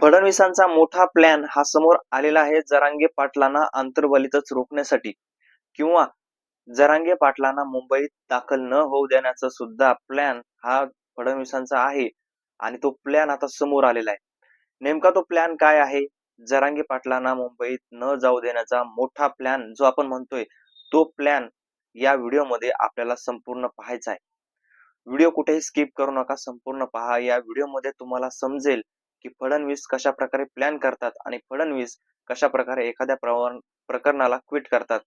फडणवीसांचा मोठा प्लॅन हा समोर आलेला आहे जरांगे पाटलांना आंतरवालीतच रोखण्यासाठी. किंवा जरांगे पाटलांना मुंबईत दाखल न होऊ देण्याचा सुद्धा प्लॅन हा फडणवीसांचा आहे आणि तो प्लॅन आता समोर आलेला आहे. नेमका तो प्लॅन काय आहे? जरांगे पाटलांना मुंबईत न जाऊ देण्याचा मोठा प्लॅन जो आपण म्हणतोय तो प्लॅन या व्हिडिओमध्ये आपल्याला संपूर्ण पाहायचा आहे. व्हिडिओ कुठेही स्किप करू नका संपूर्ण पहा. या व्हिडिओमध्ये तुम्हाला समजेल की फडणवीस कशा प्रकारे प्लॅन करतात आणि फडणवीस कशा प्रकारे एखाद्या प्रकरणाला क्विट करतात.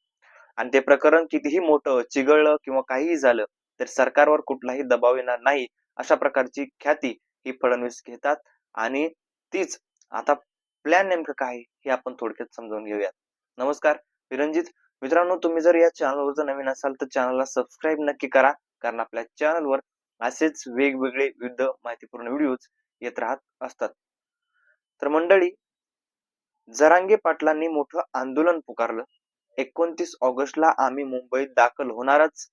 आणि ते प्रकरण कितीही मोठं चिघळलं किंवा काहीही झालं तर सरकारवर कुठलाही दबाव येणार नाही अशा प्रकारची ख्याती ही फडणवीस घेतात. आणि तीच आता प्लॅन नेमकं काय हे आपण थोडक्यात समजावून घेऊयात. नमस्कार विरंजित. मित्रांनो तुम्ही जर या चॅनलवर जर नवीन असाल तर चॅनलला सबस्क्राईब नक्की करा कारण आपल्या चॅनलवर असेच वेगवेगळे विविध माहितीपूर्ण व्हिडिओज येत राहत असतात. तर मंडळी जरांगे पाटलांनी मोठं आंदोलन पुकारलं. एकोणतीस ऑगस्टला आम्ही मुंबईत दाखल होणारच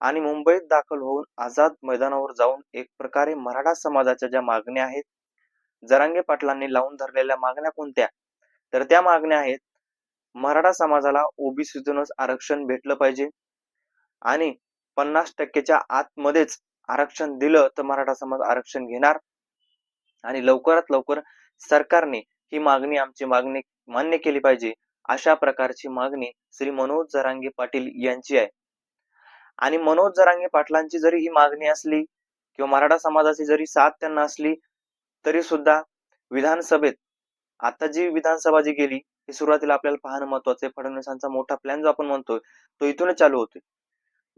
आणि मुंबईत दाखल होऊन आझाद मैदानावर जाऊन एक प्रकारे मराठा समाजाच्या ज्या मागण्या आहेत जरांगे पाटलांनी लावून धरलेल्या मागण्या कोणत्या? तर त्या मागण्या आहेत मराठा समाजाला ओबीसीतूनच आरक्षण भेटलं पाहिजे आणि पन्नास टक्केच्या आतमध्येच आरक्षण दिलं तर मराठा समाज आरक्षण घेणार आणि लवकरात लवकर सरकारने ही मागणी आमची मागणी मान्य केली पाहिजे. अशा प्रकारची मागणी श्री मनोज जरांगे पाटील यांची आहे. आणि मनोज जरांगे पाटलांची जरी ही मागणी असली किंवा मराठा समाजाची जरी साथ त्यांना असली तरी सुद्धा विधानसभेत आता जी विधानसभा जी गेली ही सुरुवातीला आपल्याला पाहणं महत्वाचं आहे. फडणवीसांचा मोठा प्लॅन जो आपण म्हणतोय तो इथूनच चालू होतोय.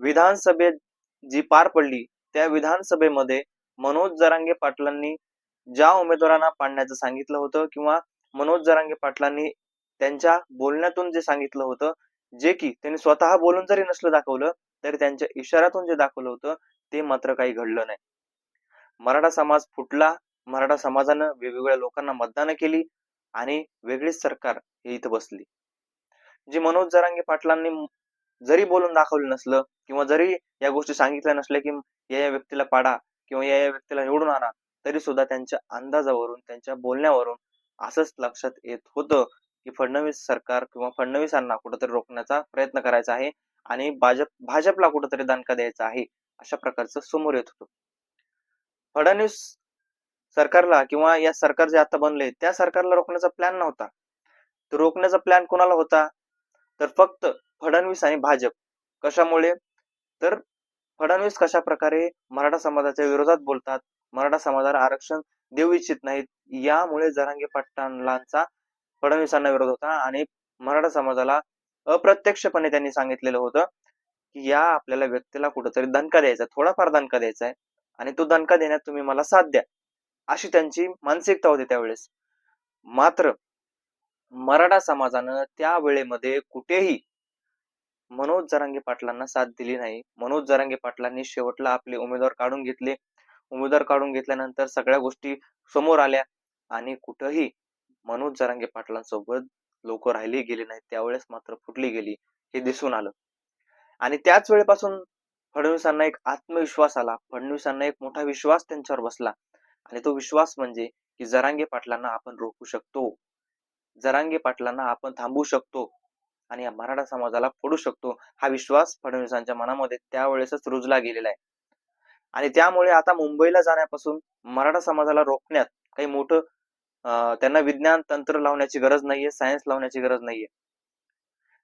विधानसभेत जी पार पडली त्या विधानसभेमध्ये मनोज जरांगे पाटलांनी ज्या उमेदवारांना पाडण्याचं सांगितलं होतं किंवा मनोज जरांगे पाटलांनी त्यांच्या बोलण्यातून जे सांगितलं होतं जे की त्यांनी स्वतः बोलून जरी नसलं दाखवलं तरी त्यांच्या इशाऱ्यातून जे दाखवलं होतं ते मात्र काही घडलं नाही. मराठा समाज फुटला मराठा समाजानं वेगवेगळ्या लोकांना मतदान केली आणि वेगळीच सरकार हे इथं बसली. जी मनोज जरांगे पाटलांनी जरी बोलून दाखवलं नसलं किंवा जरी या गोष्टी सांगितल्या नसल्या की या या व्यक्तीला पाडा किंवा या या व्यक्तीला निवडून आणा तरी सुद्धा त्यांच्या अंदाजावरून त्यांच्या बोलण्यावरून असंच लक्षात येत होतं की फडणवीस सरकार किंवा फडणवीसांना कुठंतरी रोखण्याचा प्रयत्न करायचा आहे आणि भाजप भाजपला कुठंतरी दणका द्यायचा आहे अशा प्रकारचं समोर येत होतं. फडणवीस सरकारला किंवा या सरकार जे आता बनले त्या सरकारला रोखण्याचा प्लॅन नव्हता. तर रोखण्याचा प्लॅन कोणाला होता? तर फक्त फडणवीस आणि भाजप. कशामुळे? तर फडणवीस कशा प्रकारे मराठा समाजाच्या विरोधात बोलतात? मराठा समाजाला आरक्षण देऊ इच्छित नाहीत. यामुळे जरांगे पाटलांचा फडणवीसांना विरोध होता आणि मराठा समाजाला अप्रत्यक्षपणे त्यांनी सांगितलेलं होतं की या आपल्याला व्यक्तीला कुठंतरी दणका द्यायचा थोडाफार दणका द्यायचा आहे आणि तो दणका देण्यात तुम्ही मला साथ द्या अशी त्यांची मानसिकता होती त्यावेळेस. मात्र मराठा समाजानं त्या वेळेमध्ये कुठेही मनोज जरांगे पाटलांना साथ दिली नाही. मनोज जरांगे पाटलांनी शेवटला आपले उमेदवार काढून घेतले. उमेदवार काढून घेतल्यानंतर सगळ्या गोष्टी समोर आल्या आणि कुठंही मनोज जरांगे पाटलांसोबत लोक राहिली गेली नाही त्यावेळेस मात्र फुटली गेली हे दिसून आलं. आणि त्याच वेळेपासून फडणवीसांना एक आत्मविश्वास आला. फडणवीसांना एक मोठा विश्वास त्यांच्यावर बसला आणि तो विश्वास म्हणजे की जरांगे पाटलांना आपण रोखू शकतो. जरांगे पाटलांना आपण थांबवू शकतो आणि या मराठा समाजाला फोडू शकतो. हा विश्वास फडणवीसांच्या मनामध्ये त्यावेळेसच रुजला गेलेला आहे. आणि त्यामुळे आता मुंबईला जाण्यापासून मराठा समाजाला रोखण्यात काही मोठं त्यांना विज्ञान तंत्र लावण्याची गरज नाहीये सायन्स लावण्याची गरज नाहीये.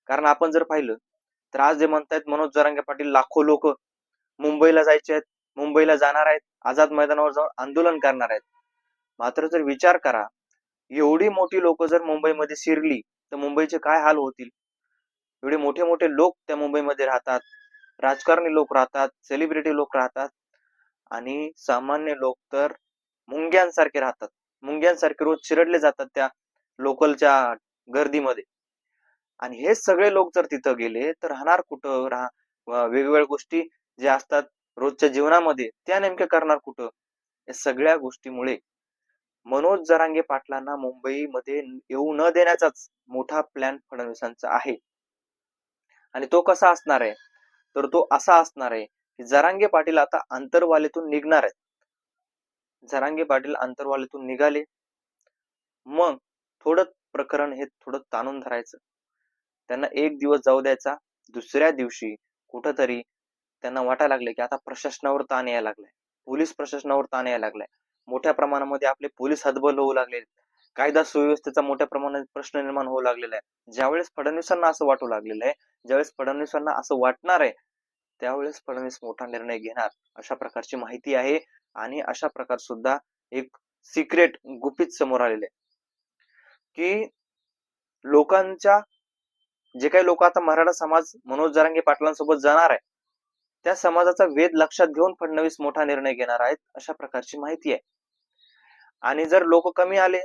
कारण आपण जर पाहिलं तर आज जे म्हणतायत मनोज जरांगे पाटील लाखो लोक मुंबईला जायचे आहेत मुंबईला जाणार आहेत आझाद मैदानावर जाऊन आंदोलन करणार आहेत. मात्र जर विचार करा एवढी मोठी लोक जर मुंबईमध्ये शिरली तर मुंबईचे काय हाल होतील? एवढे मोठे मोठे लोक त्या मुंबईमध्ये राहतात राजकारणी लोक राहतात सेलिब्रिटी लोक राहतात आणि सामान्य लोक तर मुंग्यांसारखे राहतात. मुंग्यांसारखे रोज चिरडले जातात त्या लोकलच्या गर्दीमध्ये. आणि हे सगळे लोक जर तिथं गेले तर राहणार कुठं? राहा वेगवेगळ्या गोष्टी ज्या असतात रोजच्या जीवनामध्ये त्या नेमक्या करणार कुठं? या सगळ्या गोष्टीमुळे मनोज जरांगे पाटलांना मुंबईमध्ये येऊ न देण्याचाच मोठा प्लॅन फडणवीसांचा आहे. आणि तो कसा असणार आहे? तर तो असा असणार आहे जरांगे पाटील आता आंतरवालेतून निघणार आहेत. जरांगे पाटील आंतरवालीतून निघाले. मग थोडं प्रकरण हे थोडं ताणून धरायचं. त्यांना एक दिवस जाऊ द्यायचा. दुसऱ्या दिवशी कुठंतरी त्यांना वाटायला लागले की आता प्रशासनावर ताण यायला लागलाय. पोलीस प्रशासनावर ताण यायला लागलाय. मोठ्या प्रमाणामध्ये आपले पोलीस हतबल होऊ लागले. कायदा सुव्यवस्थेचा मोठ्या प्रमाणात प्रश्न निर्माण होऊ लागलेला आहे. ज्यावेळेस फडणवीसांना असं वाटू लागलेलं आहे ज्यावेळेस फडणवीसांना असं वाटणार आहे त्यावेळेस फडणवीस मोठा निर्णय घेणार अशा प्रकारची माहिती आहे. आणि अशा प्रकार सुद्धा एक सिक्रेट गुपित समोर आलेले. की लोकांच्या जे काही लोक आता मराठा समाज मनोज जरांगे पाटलांसोबत जाणार आहे त्या समाजाचा वेध लक्षात घेऊन फडणवीस मोठा निर्णय घेणार आहेत अशा प्रकारची माहिती आहे. आणि जर लोक कमी आले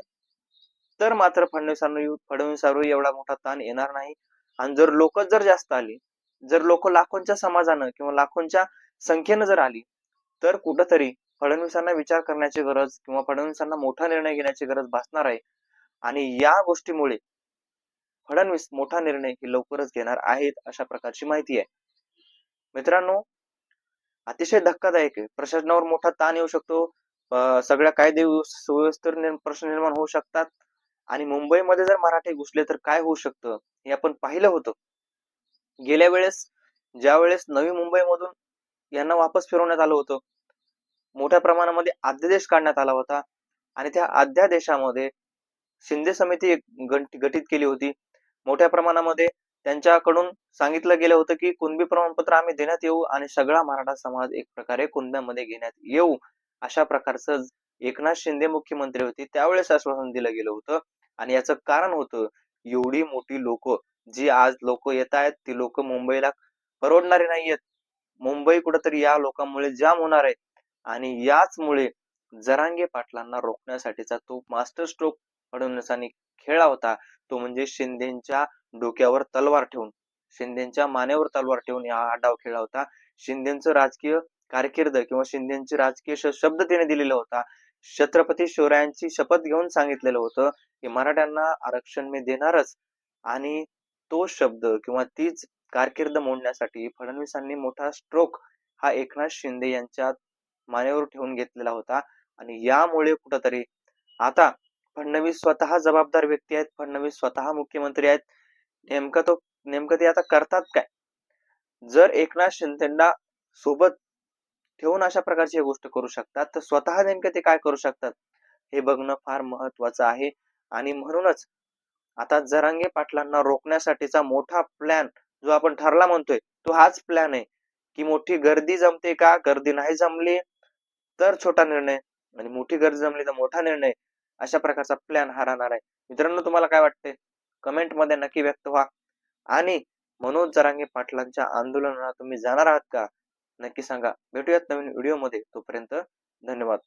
तर मात्र फडणवीसांवर एवढा मोठा ताण येणार नाही. आणि जर लोक जर जास्त आली जर लोक लाखोंच्या समाजानं किंवा लाखोंच्या संख्येनं जर आली तर कुठंतरी फडणवीसांना विचार करण्याची गरज किंवा फडणवीसांना मोठा निर्णय घेण्याची गरज भासणार आहे. आणि या गोष्टीमुळे फडणवीस मोठा निर्णय हे लवकरच घेणार आहेत अशा प्रकारची माहिती आहे. मित्रांनो अतिशय धक्कादायक आहे. प्रशासनावर मोठा ताण येऊ शकतो. सगळ्या कायदे सुव्यवस्थेवर निर्म- प्रश्न निर्माण होऊ शकतात. आणि मुंबईमध्ये जर मराठे घुसले तर काय होऊ शकतं हे आपण पाहिलं होतं. गेल्या वेळेस ज्या वेळेस नवी मुंबईमधून यांना वापस फिरवण्यात आलं होतं मोठ्या प्रमाणामध्ये अध्यादेश काढण्यात आला होता आणि त्या अध्यादेशामध्ये शिंदे समिती गठित गठीत केली होती. मोठ्या प्रमाणामध्ये त्यांच्याकडून सांगितलं गेलं होतं की कुणबी प्रमाणपत्र आम्ही देण्यात येऊ आणि सगळा मराठा समाज एक प्रकारे कुणब्यामध्ये घेण्यात येऊ अशा प्रकारचं एकनाथ शिंदे मुख्यमंत्री होते. त्यावेळेस आश्वासन दिलं गेलं होतं आणि याचं कारण होतं एवढी मोठी लोक जी आज लोक येत आहेत ती लोक मुंबईला परवडणारी नाहीयेत. मुंबई कुठंतरी या लोकांमुळे जाम होणार आहे. आणि याचमुळे जरांगे पाटलांना रोखण्यासाठीचा तो मास्टर स्ट्रोक फडणवीसांनी खेळला होता. तो म्हणजे शिंदेच्या डोक्यावर तलवार ठेवून शिंदेच्या मानेवर तलवार ठेवून हा डाव खेळला होता. शिंदेचं राजकीय कारकीर्द किंवा शिंदेची राजकीय शब्द तिने दिलेला होता. छत्रपती शिवरायांची शपथ घेऊन सांगितलेलं होतं की मराठ्यांना आरक्षण मी देणारच. आणि तो शब्द किंवा तीच कारकीर्द मोडण्यासाठी फडणवीसांनी मोठा स्ट्रोक हा एकनाथ शिंदे यांच्या मानेवर ठेवून घेतलेला होता. आणि यामुळे कुठंतरी आता फडणवीस स्वतः जबाबदार व्यक्ती आहेत. फडणवीस स्वतः मुख्यमंत्री आहेत. नेमकं तो नेमकं ते आता करतात काय? जर एकनाथ शिंदेना सोबत ठेवून अशा प्रकारची गोष्ट करू शकतात तर स्वतः नेमकं ते काय करू शकतात? हे बघणं फार महत्वाचं आहे. आणि म्हणूनच आता जरांगे पाटलांना रोखण्यासाठीचा मोठा प्लॅन जो आपण ठरला म्हणतोय तो हाच प्लॅन आहे. की मोठी गर्दी जमते का? गर्दी नाही जमली तर छोटा निर्णय. आणि मोठी गर्दी जमली तर मोठा निर्णय. अशा प्रकारचा प्लॅन हा राहणार आहे. मित्रांनो तुम्हाला काय वाटते कमेंटमध्ये नक्की व्यक्त व्हा. आणि मनोज जरांगे पाटलांच्या आंदोलनाला तुम्ही जाणार आहात का? नक्की सांगा. भेटूयात नवीन व्हिडिओमध्ये. तोपर्यंत धन्यवाद.